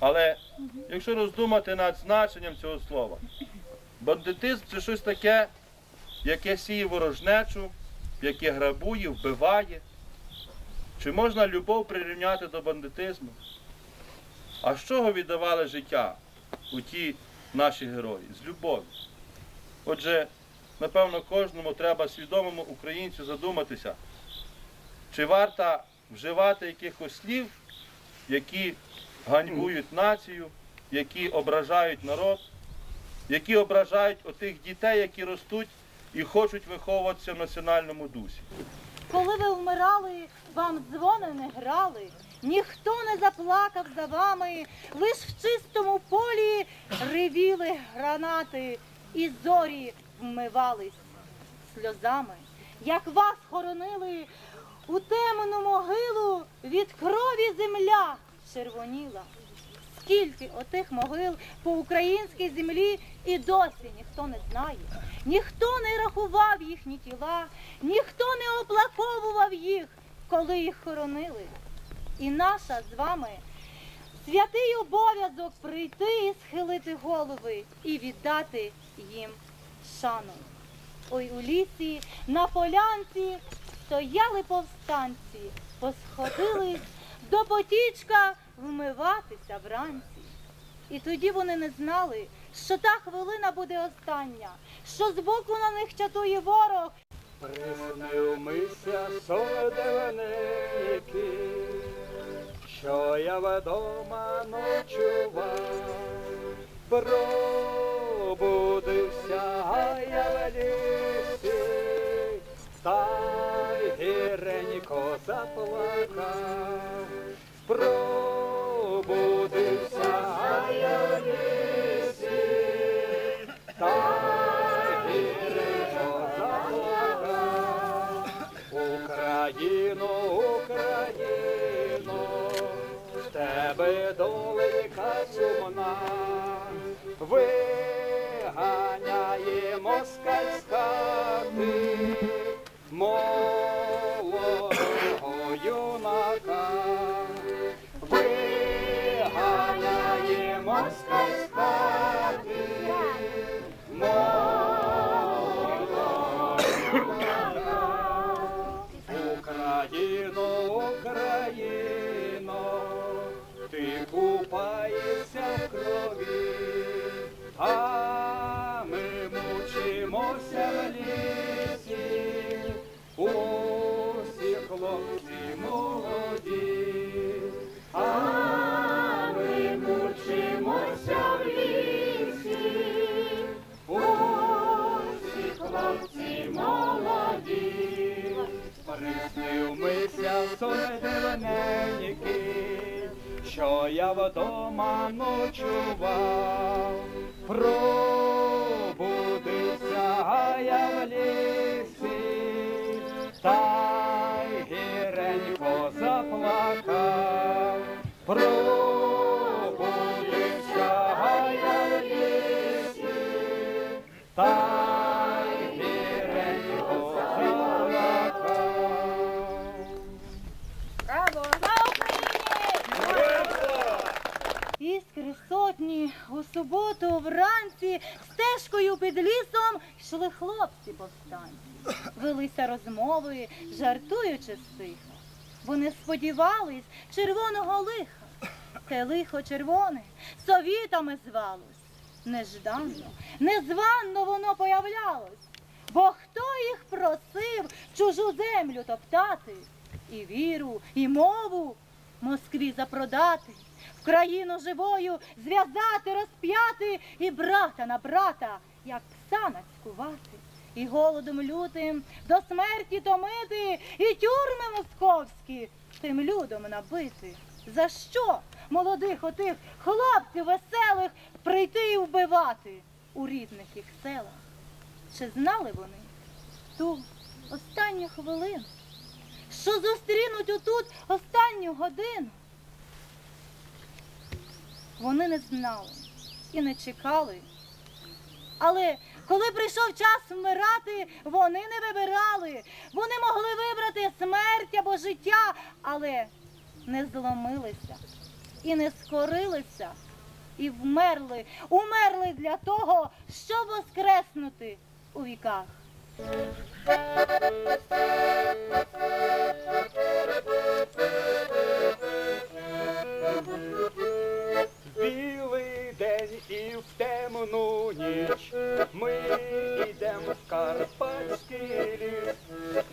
Але якщо роздумати над значенням цього слова, бандитизм це щось таке, яке сіє ворожнечу, яке грабує, вбиває. Чи можна любов прирівняти до бандитизму? А з чого віддавали життя у ті наші герої? З любові. Отже, напевно, кожному треба свідомому українцю задуматися, чи варто вживати якихось слів, які ганьбують націю, які ображають народ, які ображають отих дітей, які ростуть і хочуть виховуватися в національному дусі. Коли ви вмирали, вам дзвони не грали, ніхто не заплакав за вами, лиш в чистому полі ревіли гранати і зорі вмивались сльозами. Як вас хоронили у темну могилу, від крові земля червоніла. Скільки отих могил по українській землі і досі ніхто не знає. Ніхто не рахував їхні тіла, ніхто не оплаковував їх, коли їх хоронили. І наша з вами святий обов'язок прийти і схилити голови і віддати їм шану. Ой, у лісі, на полянці стояли повстанці, посходились до потічка вмиватися вранці. І тоді вони не знали, що та хвилина буде остання, що збоку на них чатує ворог, Приснивмися содевники, що я вдома ночував, пробудився а я в лісі, та гіренько заплакав, сумна, виганяє москаль з хати, молодого юнака, виганяє москаль з хати, молодого Україно, Україно, ти купаєшся Сонедивненький, що я вдома ночував, пробудився а в лісі, та й гіренько заплакав, суботу вранці стежкою під лісом йшли хлопці повстанці. Велися розмови, жартуючи стиха. Вони сподівались червоного лиха. Те лихо червоне совітами звалось. Нежданно, незванно воно появлялось. Бо хто їх просив чужу землю топтати, і віру, і мову Москві запродати, в країну живою зв'язати, розп'яти і брата на брата, як пса нацькувати, і голодом лютим до смерті томити, і тюрми московські тим людом набити. За що молодих отих хлопців веселих прийти і вбивати у рідних їх селах? Чи знали вони ту останню хвилину, що зустрінуть отут останню годину? Вони не знали і не чекали. Але коли прийшов час вмирати, вони не вибирали. Вони могли вибрати смерть або життя, але не зломилися і не скорилися, і вмерли, умерли для того, щоб воскреснути у віках. Білий день і в темну ніч ми йдемо в Карпатський ліс,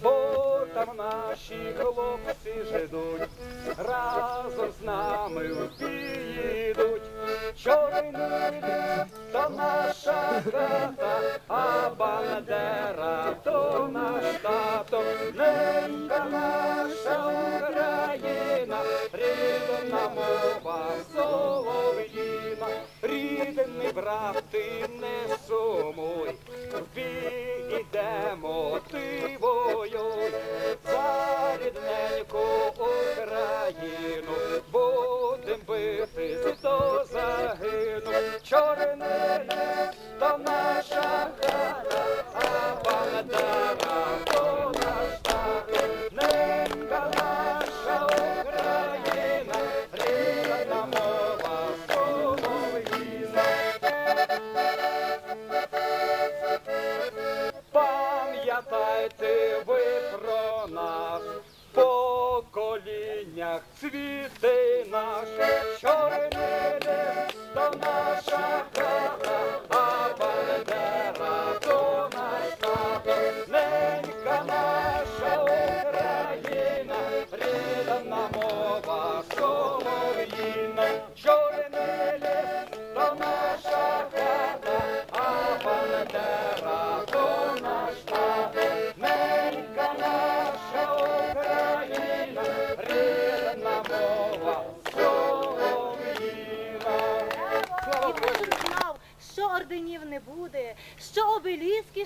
бо там наші хлопці жидуть, разом з нами в бій. Чорний ліс то наша хата, а бандера то наш тато, ненька наша Україна, рідна мова солов'їна, рідний брат, ти не сумуй, в бій ти воюй, за рідненьку поколіннях наше наш,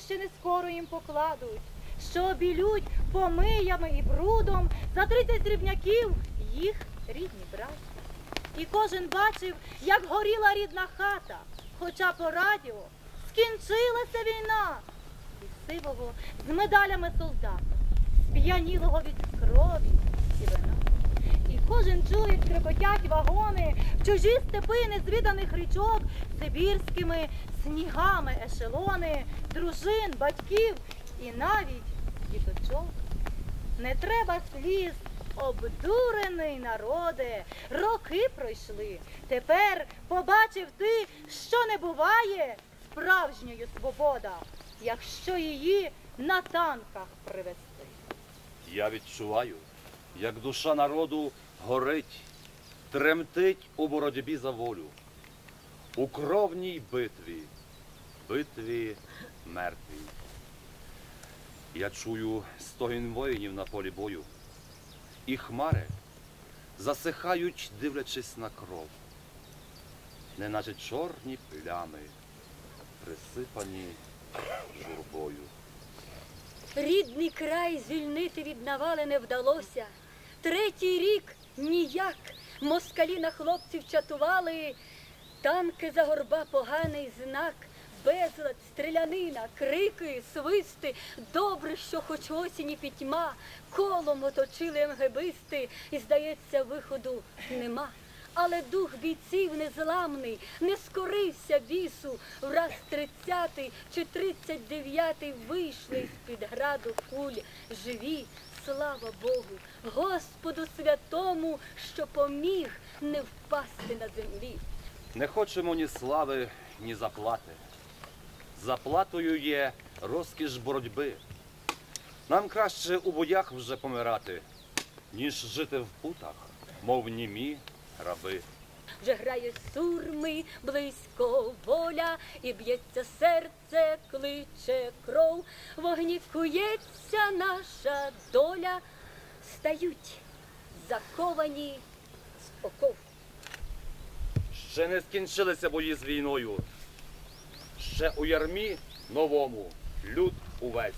ще не скоро їм покладуть, що обілють помиями і брудом за тридцять срібняків їх рідні браті. І кожен бачив, як горіла рідна хата, хоча по радіо скінчилася війна. І сивого з медалями солдата, сп'янілого від крові і вина. І кожен чує, скрипотять вагони в чужі степи незвіданих річок, сибірськими снігами ешелони, дружин, батьків і навіть діточок. Не треба сліз, обдурений народе, роки пройшли. Тепер побачив ти, що не буває справжньою свобода, якщо її на танках привезти. Я відчуваю, як душа народу горить, тремтить у боротьбі за волю, у кровній битві, битві мертвій. Я чую стогін воїнів на полі бою, і хмари засихають, дивлячись на кров, неначе чорні плями, присипані журбою. Рідний край звільнити від навали не вдалося. Третій рік ніяк москалі на хлопців чатували. Танки за горба поганий знак, безлад, стрілянина, крики, свисти. Добре, що хоч осінь і пітьма, колом оточили МГБисти, і, здається, виходу нема. Але дух бійців незламний, не скорився бісу. Враз тридцятий чи тридцять дев'ятий вийшли з-під граду куль. Живі, слава Богу, Господу святому, що поміг не впасти на землі. Не хочемо ні слави, ні заплати. Заплатою є розкіш боротьби. Нам краще у боях вже помирати, ніж жити в путах, мов німі раби. Вже грає сурми, близько воля, і б'ється серце, кличе кров, вогні кується наша доля, стають заковані з оков. Ще не скінчилися бої з війною. Ще у ярмі новому люд увесь.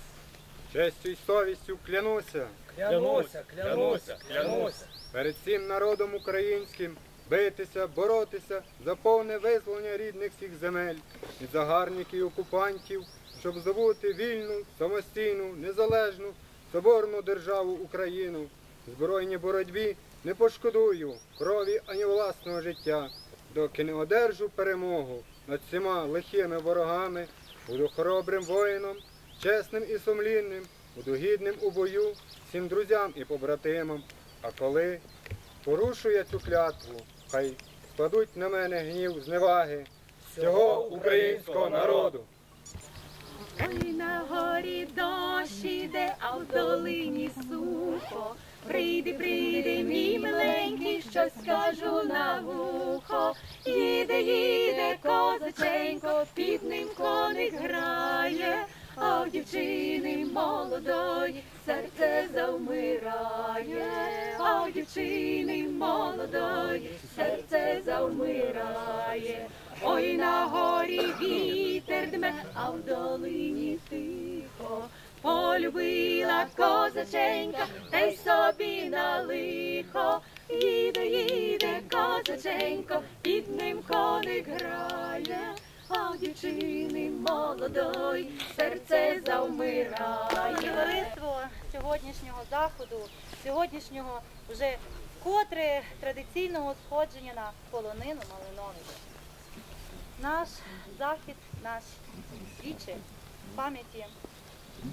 Честю й совістю клянуся Клянуся, клянуся, клянуся. перед всім народом українським битися, боротися за повне визволення рідних всіх земель від загарбників і окупантів, щоб здобути вільну, самостійну, незалежну, соборну державу Україну. Збройній боротьбі не пошкодую крові ані власного життя, доки не одержу перемогу над всіма лихими ворогами, буду хоробрим воїном, чесним і сумлінним, буду гідним у бою всім друзям і побратимам. А коли порушу я цю клятву, хай складуть на мене гнів зневаги всього українського народу. Ой, на горі дощ іде, а в долині сухо. Прийди, прийди, мій миленький, щось скажу на вухо. Їде, їде, козаченько, під ним коник грає, а у дівчини молодої серце завмирає, а у дівчини молодої серце завмирає. Ой, на горі вітер дме, а в долині тихо. Полюбила козаченька, та й собі на лихо. Їде, їде козаченько, під ним коник грає, а в дівчини молодої серце завмирає. Товариство сьогоднішнього заходу, сьогоднішнього вже вкотре традиційного сходження на полонину Малиновича. Наш захід, наш віче пам'яті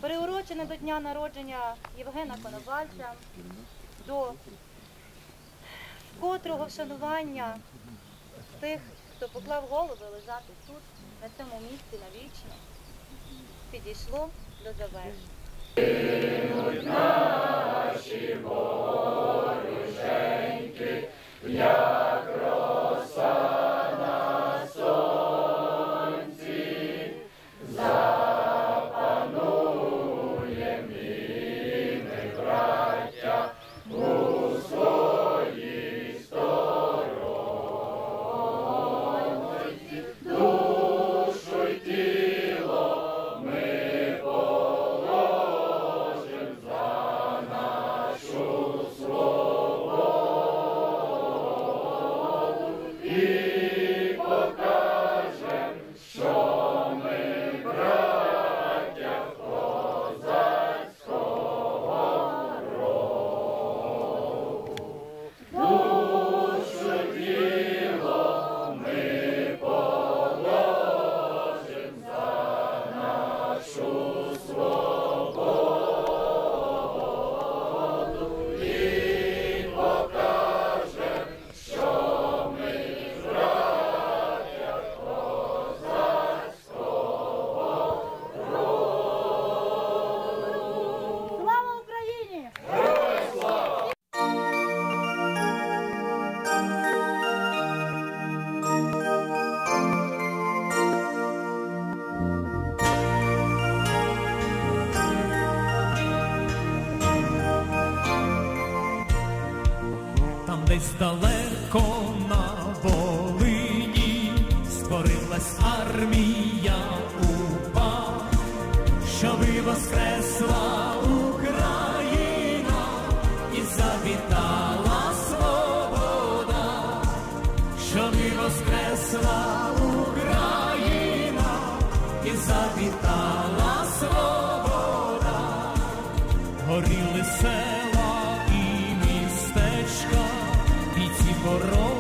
приурочене до дня народження Євгена Коновальця, до котрого вшанування тих, хто поклав голови лежати тут, на цьому місці навічно, підійшло до завершення. Слава далеко на Волині. Створилась армія і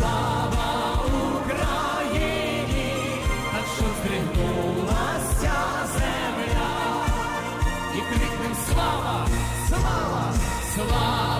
Слава Україні, так що здригнулася земля, і крикнем слава, слава, слава.